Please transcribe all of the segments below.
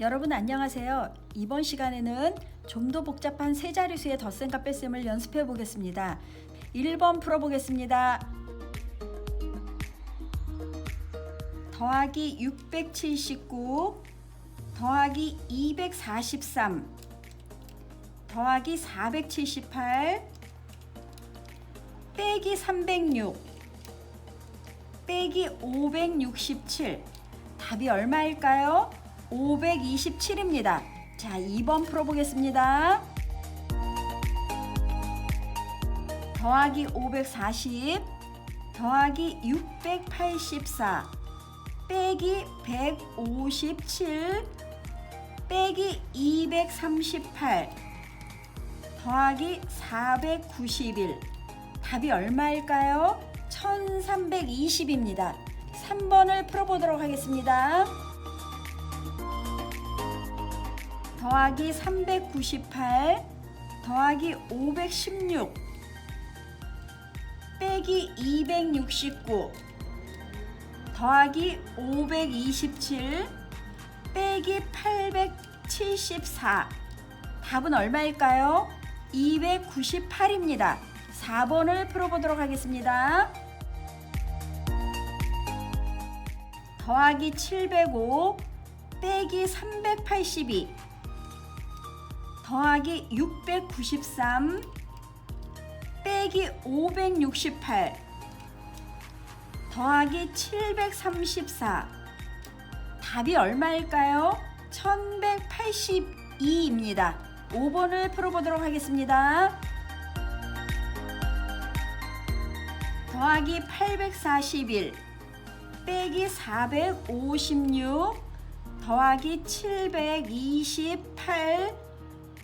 여러분 안녕하세요. 이번 시간에는 좀 더 복잡한 세 자릿수의 덧셈과 뺄셈을 연습해 보겠습니다. 1번 풀어 보겠습니다. 더하기 679 더하기 243 더하기 478 빼기 306 빼기 567 답이 얼마일까요? 527입니다. 자, 2번 풀어보겠습니다. 더하기 540 더하기 684 빼기 157 빼기 238 더하기 491 답이 얼마일까요? 1320입니다. 3번을 풀어보도록 하겠습니다. 더하기 398 더하기 516 빼기 269 더하기 527 빼기 874 답은 얼마일까요? 298입니다. 4번을 풀어보도록 하겠습니다. 더하기 705 빼기 382 더하기 693 빼기 568 더하기 734 답이 얼마일까요? 1182입니다. 5번을 풀어보도록 하겠습니다. 더하기 841 빼기 456 더하기 728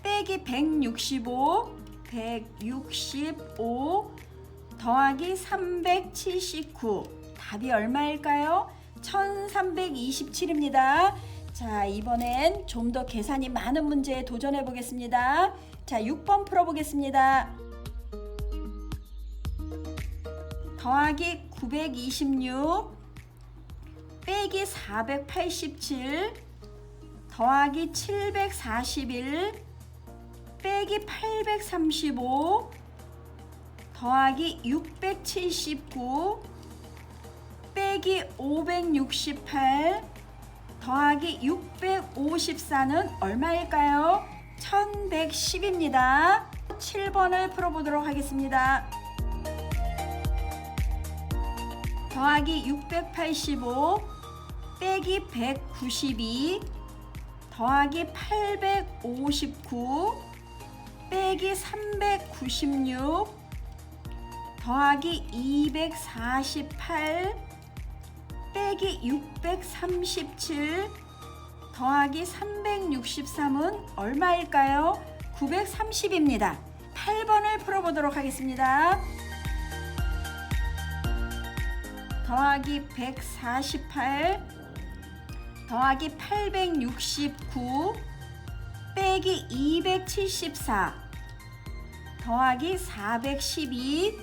빼기 165 165 더하기 379 답이 얼마일까요? 1327입니다. 자, 이번엔 좀 더 계산이 많은 문제에 도전해 보겠습니다. 자, 6번 풀어 보겠습니다. 더하기 926 빼기 487 더하기 741 빼기 835 더하기 679 빼기 568 더하기 654는 얼마일까요? 1110입니다. 7번을 풀어보도록 하겠습니다. 더하기 685 빼기 192 더하기 859 빼기 396 더하기 248 빼기 637 더하기 363은 얼마일까요? 930입니다. 8번을 풀어보도록 하겠습니다. 더하기 148 더하기 869 빼기 274 더하기 412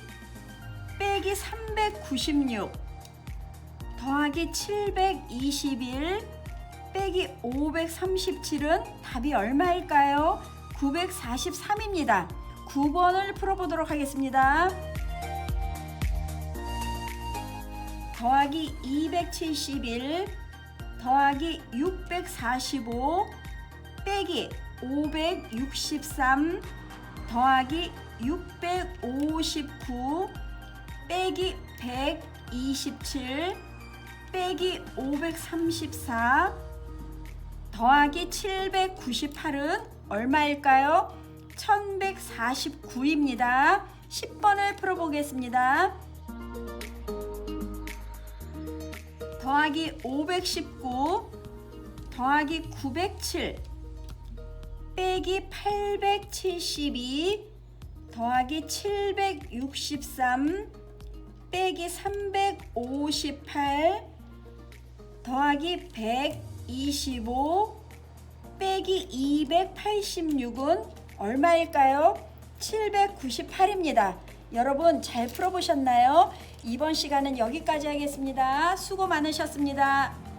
빼기 396 더하기 721 빼기 537은 답이 얼마일까요? 943입니다. 9번을 풀어보도록 하겠습니다. 더하기 271 더하기 645 빼기 563 더하기 659 빼기 127 빼기 534 더하기 798은 얼마일까요? 1149입니다. 10번을 풀어보겠습니다. 더하기 519 더하기 907 빼기 872 더하기 763 빼기 358 더하기 125 빼기 286은 얼마일까요? 798입니다. 여러분 잘 풀어보셨나요? 이번 시간은 여기까지 하겠습니다. 수고 많으셨습니다.